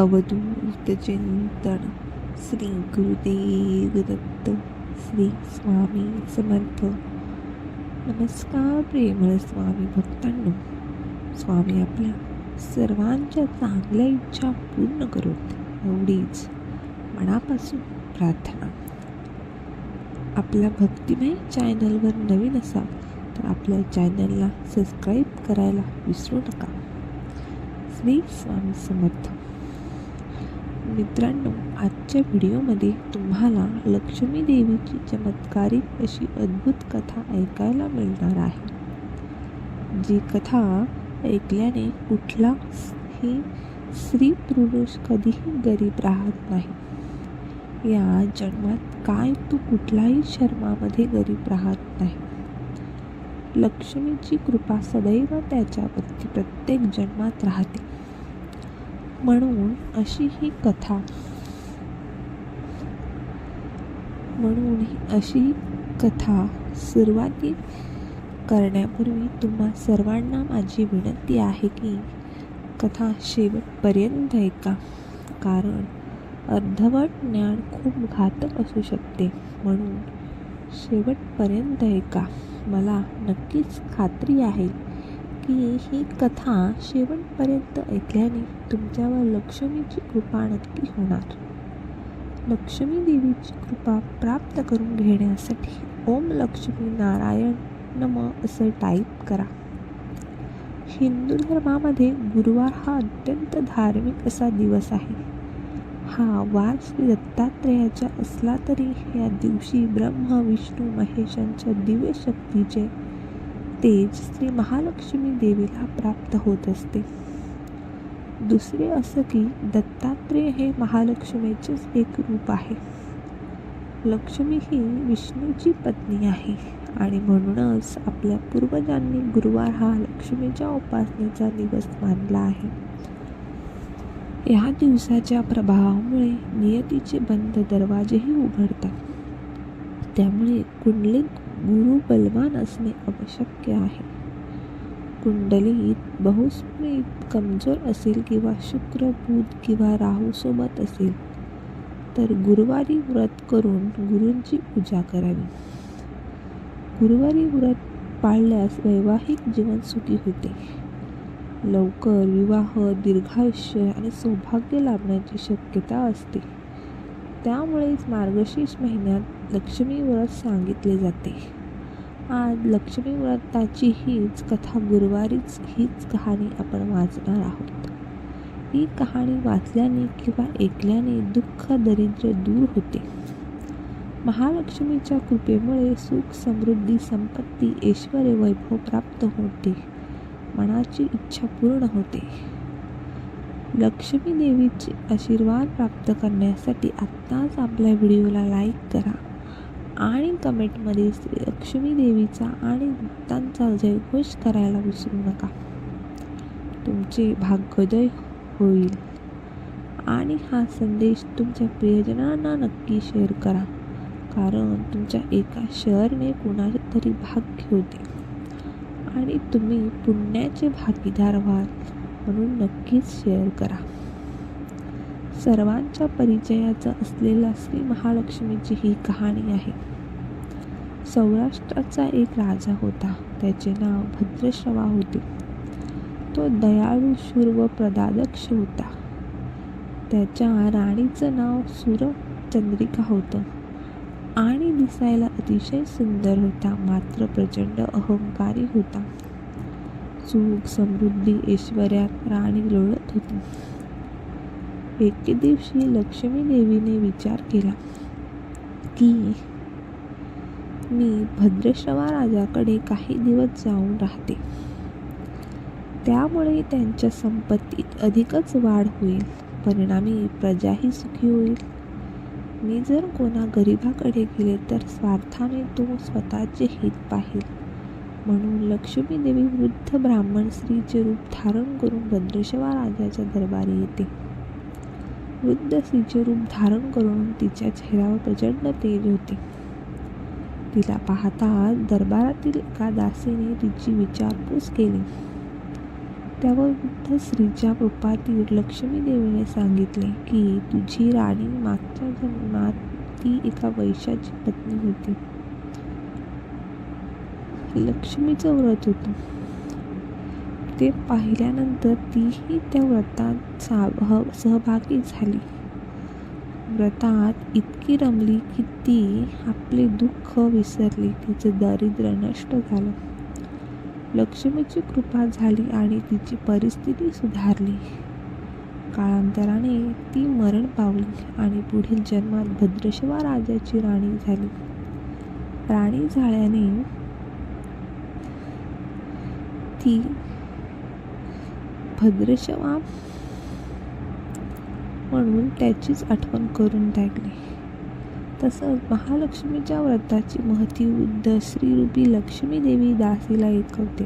अवधूत चिंतन श्री गुरुदेव दत्त श्री स्वामी समर्थ। नमस्कार प्रेमळ स्वामी भक्तांनो स्वामी आपल्या सर्वांच्या चांगल्या इच्छा पूर्ण करोत एवढीच मनापासून प्रार्थना। आपल्या भक्तिमय चॅनलवर नवीन असाल तर आपल्या चॅनलला सबस्क्राईब करायला विसरू नका। श्री स्वामी समर्थ। मित्रांनो आजच्या व्हिडिओमध्ये तुम्हाला लक्ष्मी देवीची चमत्कारिक अशी अद्भुत कथा ऐकायला मिळणार आहे. जी कथा ऐकल्याने कुठलाही स्त्री पुरुष कधीही गरीब राहत नाही. या जन्मात काय तू कुठलाही शर्मामध्ये गरीब राहत नाही. लक्ष्मीची कृपा सदैव त्याच्यावरती प्रत्येक जन्मात राहते. म्हणून अशी ही कथा. म्हणून ही अशी कथा सुरुवाती करण्यापूर्वी तुम्हा सर्वांना माझी विनंती आहे की कथा शेवटपर्यंत ऐका. कारण अर्धवट ज्ञान खूप घातक असू शकते. म्हणून शेवटपर्यंत ऐका. मला नक्कीच खात्री आहे. की ही कथा शेवटपर्यंत ऐकल्याने तुमच्यावर लक्ष्मीची कृपा नक्की होणार. लक्ष्मी देवीची कृपा प्राप्त करून घेण्यासाठी ओम लक्ष्मी नारायण नम असं टाईप करा. हिंदू धर्मामध्ये गुरुवार हा अत्यंत धार्मिक असा दिवस आहे. हा वार श्री दत्तात्रेयाचा असला तरी या दिवशी ब्रह्म विष्णू महेशांच्या दिव्य शक्तीचे तेज श्री महालक्ष्मी देवीला प्राप्त होत असते. दुसरे असं की दत्तात्रेय हे महालक्ष्मीचेच एक रूप आहे. लक्ष्मी ही विष्णूची पत्नी आहे आणि म्हणूनच आपल्या पूर्वजांनी गुरुवार हा लक्ष्मीच्या उपासनेचा दिवस मानला आहे. या दिवसाच्या प्रभावामुळे नियतीचे बंद दरवाजेही उघडतात. त्यामुळे कुंडलीत गुरु बलवान असणे आवश्यक आहे. कुंडलीत बहुस्मृत कमजोर असेल किंवा शुक्र बुध किंवा राहू सोबत असेल तर गुरुवारी व्रत करून गुरूंची पूजा करावी. गुरुवारी व्रत पाळल्यास वैवाहिक जीवन सुखी होते. लवकर विवाह दीर्घायुष्य आणि सौभाग्य लाभण्याची शक्यता असते. त्यामुळेच मार्गशीर्ष महिन्यात लक्ष्मी व्रत सांगितले जाते. आज लक्ष्मी व्रताची हीच कथा गुरुवारीच हीच कहाणी आपण वाचणार आहोत. ही कहाणी वाचल्याने किंवा ऐकल्याने दुःख दरिद्र दूर होते. महालक्ष्मीच्या कृपेमुळे सुख समृद्धी संपत्ती ऐश्वर वैभव प्राप्त होते. मनाची इच्छा पूर्ण होते. लक्ष्मी देवीचे आशीर्वाद प्राप्त करण्यासाठी आत्ताच आपल्या व्हिडिओला लाईक करा आणि कमेंटमध्ये लक्ष्मी देवीचा आणि त्यांचा जयघोष करायला विसरू नका. तुमचे भाग्योदय होईल. आणि हा संदेश तुमच्या प्रियजनांना नक्की शेअर करा. कारण तुमच्या एका शेअरने कुणाचे तरी भाग्य होते. आणि तुम्ही पुण्याचे भागीदार व्हाल. म्हणून नक्कीच शेअर करा. सर्वांच्या परिचयाचा असलेला श्री महालक्ष्मीची ही कहाणी आहे. सौराष्ट्राचा एक राजा होता. त्याचे नाव भद्रश्रवा होते. तो दयाळू शूर व प्रदादक्ष होता. त्याच्या राणीचं नाव चंद्रिका होतं. आणि दिसायला अतिशय सुंदर होता. मात्र प्रचंड अहंकारी होता. सुख समृद्धी ऐश्वर्यात राणी लोळत होती. एके दिवशी लक्ष्मी देवीने विचार केला की मी भद्रश्रवा राजाकडे काही दिवस जाऊन राहते. त्यामुळे त्यांच्या संपत्तीत अधिकच वाढ होईल. परिणामी प्रजाही सुखी होईल. मी जर कोणा गरिबाकडे गेले तर स्वार्थाने तो स्वतःचे हित पाहिल. म्हणून लक्ष्मी देवी वृद्ध ब्राह्मण स्त्रीचे रूप धारण करून भद्रशवा राजाच्या दरबारी येते. वृद्ध स्त्रीचे रूप धारण करून तिच्या चेहऱ्यावर प्रचंड तेज होते. तिला पाहता दरबारातील एका दासीने तिची विचारपूस केली. त्यावर वृद्ध स्त्रीच्या रूपातील लक्ष्मी देवीने सांगितले की तुझी राणी मागच्या जन्मात ती एका वैशाची पत्नी होती. लक्ष्मीचं व्रत होतं ते पाहिल्यानंतर तीही त्या व्रतात साह सहभागी झाली. व्रतात इतकी रमली की ती आपले दुःख विसरली तिचं दारिद्र्य नष्ट झालं. लक्ष्मीची कृपा झाली आणि तिची परिस्थिती सुधारली. काळांतराने ती मरण पावली आणि पुढील जन्मात भद्रशिवा राजाची राणी झाली. राणी झाल्याने ती. भद्रशवा म्हणून त्याचीच आठवण करून टाकली. तसंच महालक्ष्मीच्या व्रताची महती वृद्ध श्रीरूपी लक्ष्मी देवी दासीला ऐकवते.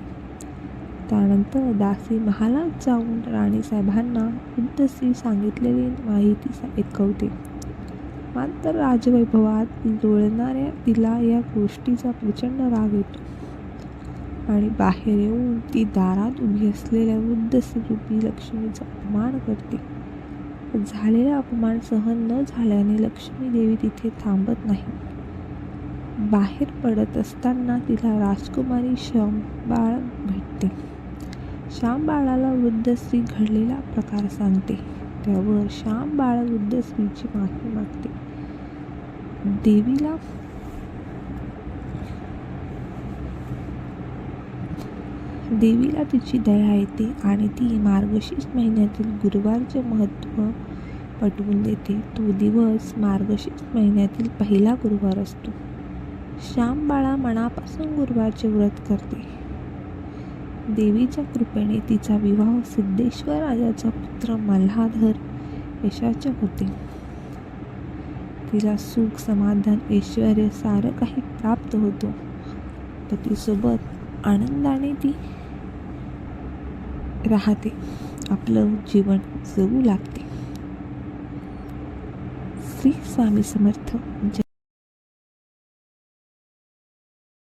त्यानंतर दासी महालात जाऊन राणीसाहेबांना वृद्ध सांगितलेली माहिती ऐकवते. मात्र राजवैभवात लोळणाऱ्या तिला या गोष्टीचा प्रचंड राग येतो. आणि बाहेर येऊन ती दारात उभी असलेल्या वृद्ध श्रीरूपी लक्ष्मीचा अपमान करते. झालेला अपमान सहन न झाल्याने लक्ष्मी देवी तिथे थांबत नाही. बाहेर पडत असताना तिला राजकुमारी श्याम बाळ भेटते. श्याम बाळाला वृद्ध स्त्री घडलेला प्रकार सांगते. त्यावर श्याम बाळ वृद्ध स्त्रीची माफी मागते. देवीला देवीला तिची दया येते आणि ती मार्गशीर्ष महिन्यातील गुरुवारचे महत्त्व पटवून देते. तो दिवस मार्गशीर्ष महिन्यातील पहिला गुरुवार असतो. श्याम बाळा मनापासून गुरुवारचे व्रत करते. देवीच्या कृपेने तिचा विवाह सिद्धेश्वर राजाचा पुत्र मल्हाधर यशाचे होते. तिला सुख समाधान ऐश्वर सारं काही प्राप्त होतो. पतीसोबत आनंदाने ती राहते. आपलं जीवन जगू लागते. श्री स्वामी समर्थ. जय